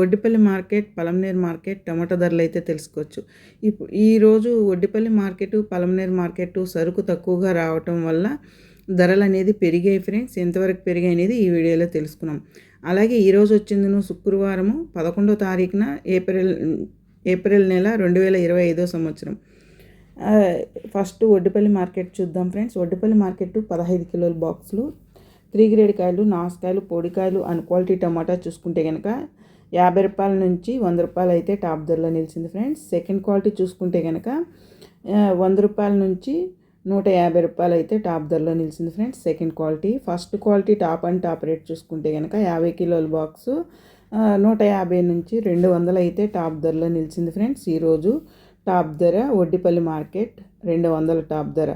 Oddipalli market Palamaner market tomato ధరలు అయితే తెలుసుకోవచ్చు. ఇప్పుడు ఈరోజు ఒడ్డిపల్లి మార్కెట్ పలంనేరు మార్కెట్ సరుకు తక్కువగా రావటం వల్ల ధరలు అనేది పెరిగాయి ఫ్రెండ్స్. ఎంతవరకు పెరిగాయి అనేది ఈ వీడియోలో తెలుసుకున్నాం. అలాగే ఈరోజు వచ్చిందను శుక్రవారము పదకొండో తారీఖున ఏప్రిల్ ఏప్రిల్ నెల రెండు వేల ఇరవై ఐదో సంవత్సరం. ఫస్ట్ ఒడ్డిపల్లి మార్కెట్ చూద్దాం ఫ్రెండ్స్. ఒడ్డిపల్లి మార్కెట్ పదహైదు కిలోల బాక్సులు త్రీ గ్రేడ్ కాయలు నాసుకాయలు పొడికాయలు అన్ క్వాలిటీ టమాటా చూసుకుంటే కనుక యాభై రూపాయల నుంచి వంద రూపాయలు అయితే టాప్ ధరలో నిలిచింది ఫ్రెండ్స్. సెకండ్ క్వాలిటీ చూసుకుంటే కనుక వంద రూపాయల నుంచి నూట యాభై రూపాయలు అయితే టాప్ ధరలో నిలిచింది friends. Second quality. First quality top and top rate చూసుకుంటే కనుక యాభై కిలోల బాక్సు నూట యాభై నుంచి రెండు వందలు అయితే టాప్ ధరలో నిలిచింది ఫ్రెండ్స్. ఈరోజు టాప్ ధర ఒడ్డిపల్లి మార్కెట్ రెండు వందల టాప్ ధర.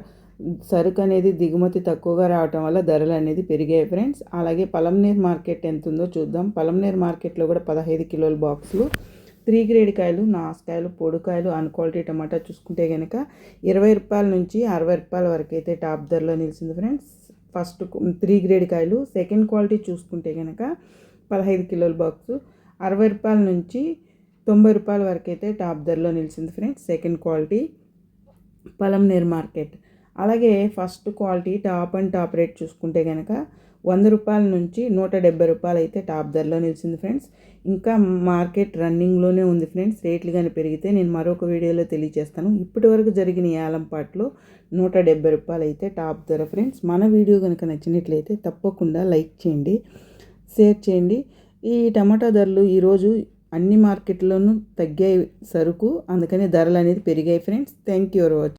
సరుకు అనేది దిగుమతి తక్కువగా రావటం వల్ల ధరలు అనేది పెరిగాయి ఫ్రెండ్స్. అలాగే పలంనేర్ మార్కెట్ ఎంత ఉందో చూద్దాం పలంనేర్ మార్కెట్లో కూడా పదహైదు కిలోల బాక్సులు త్రీ గ్రేడ్ కాయలు నాసుకాయలు పొడికాయలు అన్ క్వాలిటీ టమాటా చూసుకుంటే కనుక ఇరవై రూపాయల నుంచి అరవై రూపాయల వరకు అయితే టాప్ ధరలో నిలిచింది ఫ్రెండ్స్. ఫస్ట్ త్రీ గ్రేడ్ కాయలు సెకండ్ క్వాలిటీ చూసుకుంటే కనుక పదహైదు కిలోల బాక్స్ అరవై రూపాయల నుంచి తొంభై రూపాయల వరకు అయితే టాప్ ధరలో నిలిచింది friends. Second quality Palamaner market. అలాగే first quality top and top rate చూసుకుంటే కనుక వంద రూపాయల నుంచి నూట డెబ్బై రూపాయలు అయితే టాప్ ధరలో నిలిచింది ఫ్రెండ్స్. ఇంకా మార్కెట్ రన్నింగ్లోనే ఉంది ఫ్రెండ్స్. రేట్లు కానీ పెరిగితే నేను మరొక వీడియోలో తెలియజేస్తాను. ఇప్పటి వరకు జరిగిన ఏలంపాట్లో నూట డెబ్బై రూపాయలు అయితే టాప్ ధర ఫ్రెండ్స్. మన వీడియో కనుక నచ్చినట్లయితే తప్పకుండా లైక్ చేయండి షేర్ చేయండి. ఈ టమాటా ధరలు ఈరోజు అన్ని మార్కెట్లోనూ తగ్గాయి సరుకు. అందుకని ధరలు అనేది పెరిగాయి friends. Thank you for watching